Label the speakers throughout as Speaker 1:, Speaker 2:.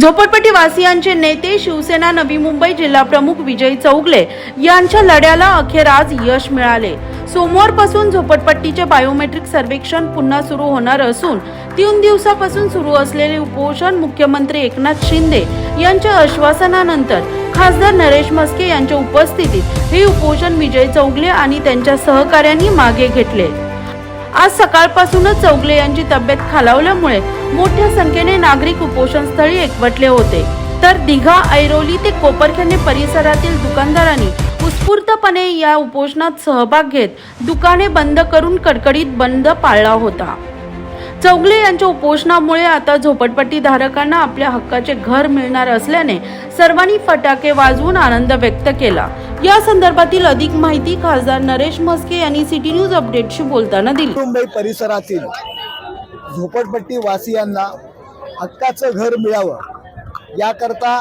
Speaker 1: झोपडपट्टी वासियांचे नेते शिवसेना नवी मुंबई जिल्हा प्रमुख विजय चौगले यांच्या लढ्याला अखेर आज यश मिळाले. सोमवारपासून झोपडपट्टीचे बायोमेट्रिक सर्वेक्षण पुन्हा सुरू होणार असून तीन दिवसापासून सुरू असलेले उपोषण मुख्यमंत्री एकनाथ शिंदे यांच्या आश्वासनानंतर खासदार नरेश मस्के यांच्या उपस्थितीत हे उपोषण विजय चौगले आणि त्यांच्या सहकाऱ्यांनी मागे घेतले. आज सकाळपासूनच चौगले यांची तब्येत खालावल्यामुळे मोठ्या संख्येने नागरिक उपोषणस्थळी एकवटले होते. तर दिघा ऐरोली ते कोपरखंडे परिसरातील दुकानदारांनी उत्स्फूर्तपणे या उपोषणात सहभाग घेत दुकाने बंद करून कडकडीत बंद पाळला होता. चौगले यांच्या उपोषणामुळे आता झोपडपट्टी धारकांना आपल्या हक्काचे घर मिळणार असल्याने सर्वांनी फटाके वाजवून आनंद व्यक्त केला. या संदर्भातील अधिक माहिती खासदार नरेश म्हस्के यांनी सिटी न्यूज अपडेटशी बोलताना दिली.
Speaker 2: मुंबई परिसरातील झोपडपट्टी वासियांना हक्काचं घर मिळावं याकरता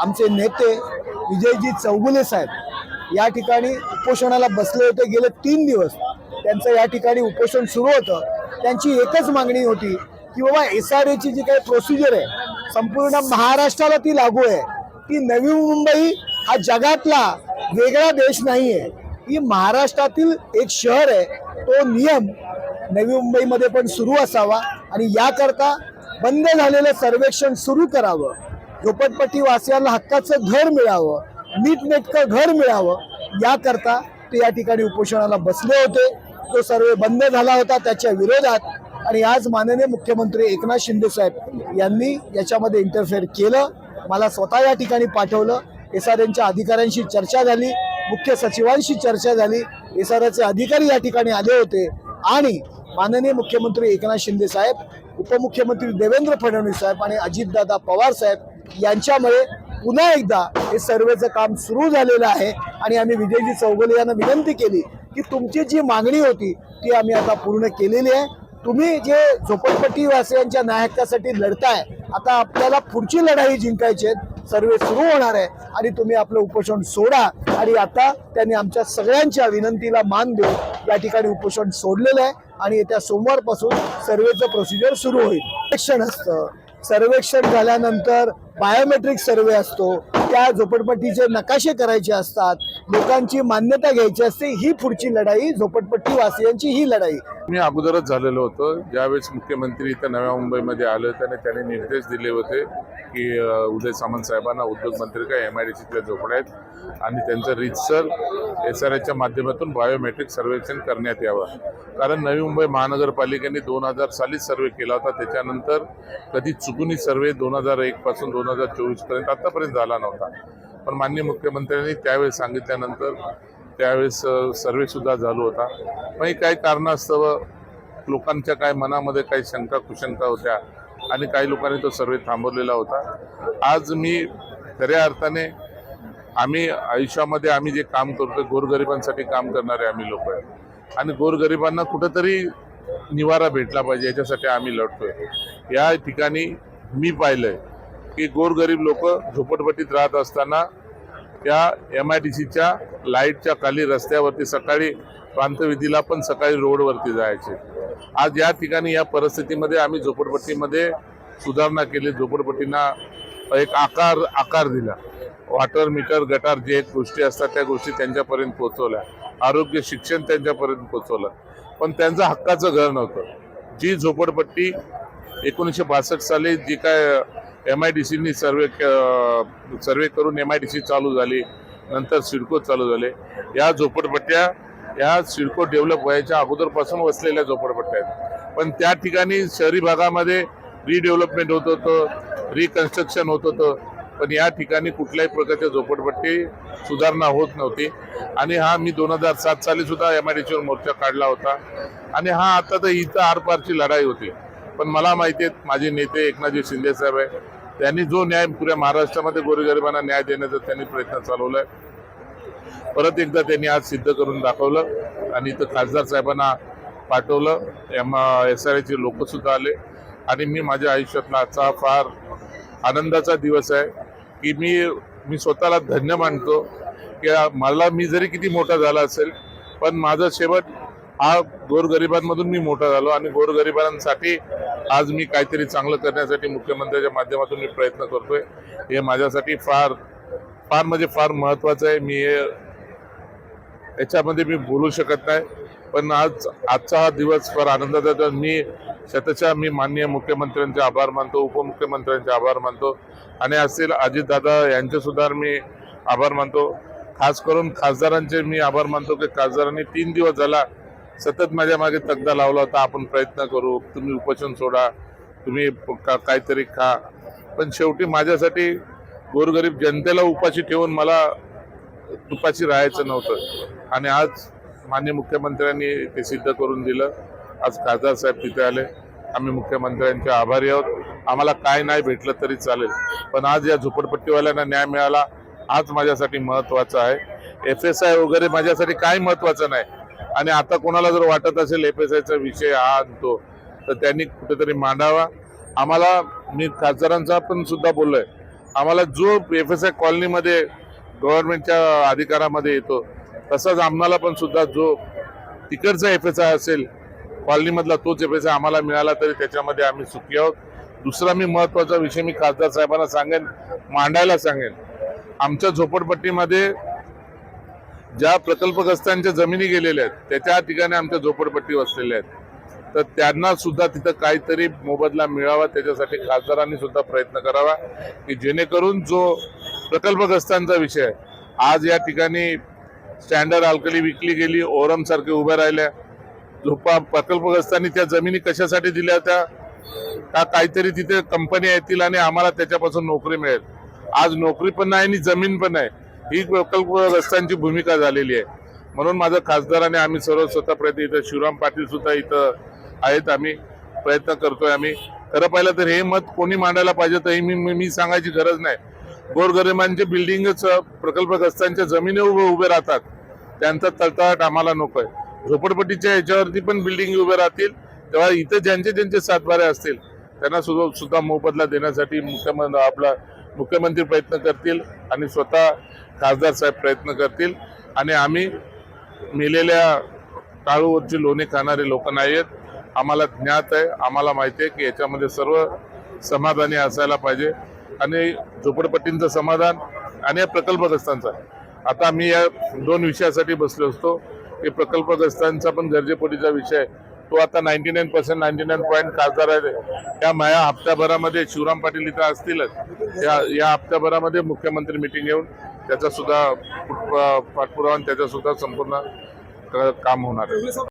Speaker 2: आमचे नेते विजयजी चौगुले साहेब या ठिकाणी उपोषणाला बसले होते. गेले तीन दिवस त्यांचं या ठिकाणी उपोषण सुरू होतं. त्यांची एकच मागणी होती की बाबा एस आर एची जी काही प्रोसिजर आहे संपूर्ण महाराष्ट्राला ती लागू आहे. ती नवी मुंबई हा जगातला वेगळा देश नाही आहे ही महाराष्ट्रातील एक शहर आहे. तो नियम नवी मुंबईमध्ये पण सुरू असावा आणि याकरता बंद झालेलं सर्वेक्षण सुरू करावं. झोपटपट्टी वासियांना हक्काचं घर मिळावं नीटनेटकं घर मिळावं याकरता ते या ठिकाणी उपोषणाला बसले होते. तो सर्वे बंद झाला होता त्याच्या विरोधात आणि आज माननीय मुख्यमंत्री एकनाथ शिंदे साहेब यांनी याच्यामध्ये इंटरफेअर केलं. मला स्वतः या ठिकाणी पाठवलं. एस आर एनच्या अधिकाऱ्यांशी चर्चा झाली. मुख्य सचिवांशी चर्चा झाली. एस आर अधिकारी या ठिकाणी आले होते. आणि माननीय मुख्यमंत्री एकनाथ शिंदे साहेब उपमुख्यमंत्री देवेंद्र फडणवीस साहेब आणि अजितदादा पवार साहेब यांच्यामुळे पुन्हा एकदा हे सर्वेचं काम सुरू झालेलं आहे. आणि आम्ही विजयजी चौगले यांना विनंती केली की तुमची जी मागणी होती ती आम्ही आता पूर्ण केलेली आहे. तुम्ही जे झोपडपट्टीवासियांच्या वासियांच्या लढताय आता आपल्याला पुढची लढाई जिंकायची आहे. सर्वे सुरू होणार आहे आणि तुम्ही आपलं उपोषण सोडा आणि आता त्यांनी आमच्या सगळ्यांच्या विनंतीला मान देऊन या ठिकाणी उपोषण सोडलेलं आहे आणि येत्या सोमवारपासून सर्वेचं प्रोसिजर सुरू होईल. सर्वेक्षण असतं. सर्वेक्षण झाल्यानंतर बायोमेट्रिक सर्वे असतो. त्या झोपडपट्टीचे नकाशे करायचे असतात लोकांची मान्यता घ्यायची असते ही पुढची लढाई झोपडपट्टी वासियांची ही लढाई.
Speaker 3: मी अगोदरच झालेलो होतं. ज्यावेळेस मुख्यमंत्री इथं नव्या मुंबईमध्ये आले होते आणि त्यांनी निर्देश दिले होते की उदय सामंत साहेबांना उद्योगमंत्री काय एम आय डी सीतल्या झोपड्या आहेत आणि त्यांचं रितसर एस आर एच्या माध्यमातून बायोमेट्रिक सर्वेक्षण करण्यात यावं. कारण नवी मुंबई महानगरपालिकेने दोन हजार सालीच सर्वे केला होता. त्याच्यानंतर कधी चुकूनही सर्वे दोन हजार एकपासून दोन हजार चोवीसपर्यंत आत्तापर्यंत झाला नव्हता. पण माननीय मुख्यमंत्र्यांनी त्यावेळेस सांगितल्यानंतर त्यावेळेस सर्वेसुद्धा सर्वे चालू होता. पण काही कारणास्तव लोकांच्या काय मनामध्ये काही शंका कुशंका होत्या आणि काही लोकांनी तो सर्वे थांबवलेला होता. आज मी खऱ्या अर्थाने आम्ही आयुष्यामध्ये आम्ही जे काम करतोय गोरगरिबांसाठी काम करणारे आम्ही लोक आहे आणि गोरगरिबांना कुठंतरी निवारा भेटला पाहिजे याच्यासाठी आम्ही लढतोय. या ठिकाणी मी पाहिलंय की गोरगरीब लोक झोपटपटीत राहत असताना त्या एम आय डी सीच्या लाईटच्या खाली रस्त्यावरती सकाळी प्रांतविधीला पण सकाळी रोडवरती जायचे. आज या ठिकाणी या परिस्थितीमध्ये आम्ही झोपडपट्टीमध्ये सुधारणा केली. झोपडपट्टींना एक आकार आकार दिला. वॉटर मीटर गटार जे एक गोष्टी असतात त्या गोष्टी त्यांच्यापर्यंत पोहोचवल्या. आरोग्य शिक्षण त्यांच्यापर्यंत पोहोचवलं. पण त्यांचं हक्काचं घर नव्हतं. जी झोपडपट्टी एकोणीसशे बासष्ट साली जी काय एम आय डी सीनी सर्वे सर्वे करून एम आय डी सी चालू झाली. नंतर सिडको चालू झाले. या झोपडपट्ट्या या सिडको डेव्हलप व्हायच्या अगोदरपासून वसलेल्या झोपडपट्ट्या आहेत. पण त्या ठिकाणी शहरी भागामध्ये रिडेव्हलपमेंट होत होतं रिकन्स्ट्रक्शन होत होतं. पण या ठिकाणी कुठल्याही प्रकारच्या झोपडपट्टी सुधारणा होत नव्हती. आणि हा मी दोन हजार सात साली सुद्धा एम आय डी सीवर मोर्चा काढला होता. आणि हा आता तर इथं आरपारची लढाई होती. पण मला माहिती आहे माझे नेते एकनाथजी शिंदे साहेब आहे. त्यांनी जो न्याय पुऱ्या महाराष्ट्रामध्ये गोरगरिबांना न्याय देण्याचा त्यांनी प्रयत्न चालवलाय. परत एकदा त्यांनी आज सिद्ध करून दाखवलं आणि इथं खासदार साहेबांना पाठवलं. एम एस आर आयचे लोकसुद्धा आले. आणि मी माझ्या आयुष्यातला आजचा फार आनंदाचा दिवस आहे की मी मी स्वतःला धन्य मानतो. की मला मी जरी किती मोठा झाला असेल पण माझं शेवट हा गोरगरिबांमधून मी मोठा झालो आणि गोरगरिबांसाठी आज मी काहीतरी चांगलं करण्यासाठी मुख्यमंत्र्यांच्या माध्यमातून मी प्रयत्न करतोय. हे माझ्यासाठी फार फार म्हणजे फार महत्वाचं आहे. मी हे याच्यामध्ये मी बोलू शकत नाही. पण आज आजचा हा दिवस फार आनंदाचा तर मी शतशः मी माननीय मुख्यमंत्र्यांचे आभार मानतो उपमुख्यमंत्र्यांचे आभार मानतो. आणि असतील अजितदादा यांचेसुद्धा मी आभार मानतो. खास करून खासदारांचे मी आभार मानतो की खासदारांनी तीन दिवस झाला सतत माझ्या मागे तगदा लावला होता. आपण प्रयत्न करू. तुम्ही उपोषण सोडा. तुम्ही का- काहीतरी खा. पण शेवटी माझ्यासाठी गोरगरीब जनतेला उपाशी ठेवून मला उपाशी राहायचं नव्हतं. आणि आज माननीय मुख्यमंत्र्यांनी ते सिद्ध करून दिलं. आज खासदार साहेब तिथे आले. आम्ही मुख्यमंत्र्यांचे आभारी आहोत. आम्हाला काय नाही भेटलं तरी चालेल. पण आज या झोपडपट्टीवाल्यांना न्याय मिळाला. आज माझ्यासाठी महत्वाचं आहे. एफ एस आय वगैरे माझ्यासाठी काही महत्वाचं नाही. आणि आता कोणाला जर वाटत असेल एफ एस आयचा विषय हा आणतो तर त्यांनी कुठेतरी मांडावा. आम्हाला मी खासदारांचा पण सुद्धा बोललोय. आम्हाला जो एफ एस आय कॉलनीमध्ये गव्हर्नमेंटच्या अधिकारामध्ये येतो तसाच आम्हाला पण सुद्धा जो तिकडचा एफ एस आय असेल कॉलनीमधला तोच एफ एस आय आम्हाला मिळाला तरी त्याच्यामध्ये आम्ही सुखी आहोत. दुसरा मी महत्त्वाचा विषय मी खासदार साहेबांना सांगेन मांडायला सांगेन. आमच्या झोपडपट्टीमध्ये ज्या प्रकल्पग्रस्तांच्या जमिनी गेलेल्या आहेत त्याच्या ठिकाणी आमच्या झोपडपट्टी वसलेल्या आहेत. तर त्यांना सुद्धा तिथं काहीतरी मोबदला मिळावा त्याच्यासाठी खासदारांनी सुद्धा प्रयत्न करावा की जेणेकरून जो प्रकल्पग्रस्तांचा विषय आज या ठिकाणी स्टँडर्ड अल्कली विकली गेली ओरम सारखे उभ्या राहिल्या झोपा प्रकल्पग्रस्तांनी त्या जमिनी कशासाठी दिल्या होत्या का काहीतरी तिथे कंपन्या येतील आणि आम्हाला त्याच्यापासून नोकरी मिळेल? आज नोकरी पण नाही आणि जमीन पण नाही. ही प्रकल्पग्रस्तांची भूमिका झालेली आहे. म्हणून माझं खासदाराने आम्ही सर्व स्वतः प्रयत्न इथं शिवराम पाटील सुद्धा इथं आहेत. आम्ही प्रयत्न करतोय आम्ही. खरं पाहिलं तर हे मत कोणी मांडायला पाहिजे तर हे मी मी- मी सांगायची गरज नाही. गोरगरिबांचे बिल्डिंगच प्रकल्पग्रस्तांच्या जमिनी उभे उभे राहतात. त्यांचा तळतळाट आम्हाला नकोय झोपडपट्टीच्या याच्यावरती पण बिल्डिंग उभे राहतील. तेव्हा इथं ज्यांचे ज्यांचे सातबारे असतील त्यांना सुद्धा सुद्धा मोबदला देण्यासाठी मुख्यमंत्री आपला मुख्यमंत्री प्रयत्न करतील आणि स्वतः खासदार साहेब प्रयत्न करतील. आणि आम्ही मेलेल्या टाळूवरची लोणी खाणारे लोक नाही आहेत आम्हाला ज्ञात आहे आम्हाला माहिती आहे की याच्यामध्ये सर्व समाधानी असायला पाहिजे. आणि झोपडपट्टींचं समाधान आणि या प्रकल्पग्रस्तांचा. आता मी या दोन विषयासाठी बसलो असतो. की प्रकल्पग्रस्तांचा पण गरजेपोटीचा विषय तो आता ninety nine percent ninety nine point खासदार आहे. त्या माया हप्त्याभरामध्ये शिवराम पाटील इथं असतीलच. या या हप्त्याभरामध्ये मुख्यमंत्री मिटिंग घेऊन त्याचा सुद्धा पाठपुरावा त्याचा सुद्धा संपूर्ण काम होणार आहे.